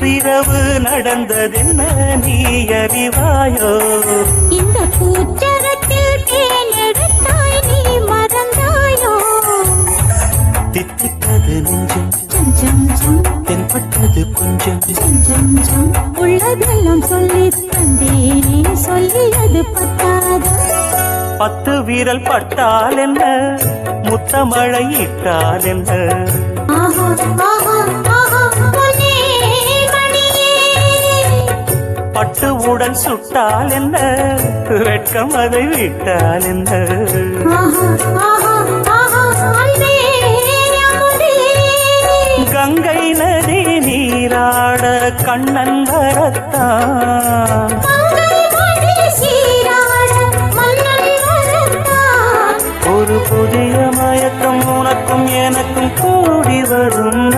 நேற்றிரவு நடந்ததென்ன நீ அறிவாயோ இந்த பூச்சரத்தில் தேன் எடுத்தாய் நீ மறந்தாயோ? தித்தித்தது நெஞ்சம். தென்பட்டது கொஞ்சம். உள்ளதெல்லாம் சொல்லி தந்தேனே சொல்லியது பத்தாதா? பத்து வீரல் பட்டால் என்ன? முத்தமழை இட்டால் என்ன? பட்டு உடல் சுட்டால் என்ன? வெட்கம் அதை விட்டால் என்ன? கங்கை நதி நீராட கண்ணன் வரத்தான். ஒரு புதிய மயக்கம் உனக்கும் எனக்கும் கூடி வரும்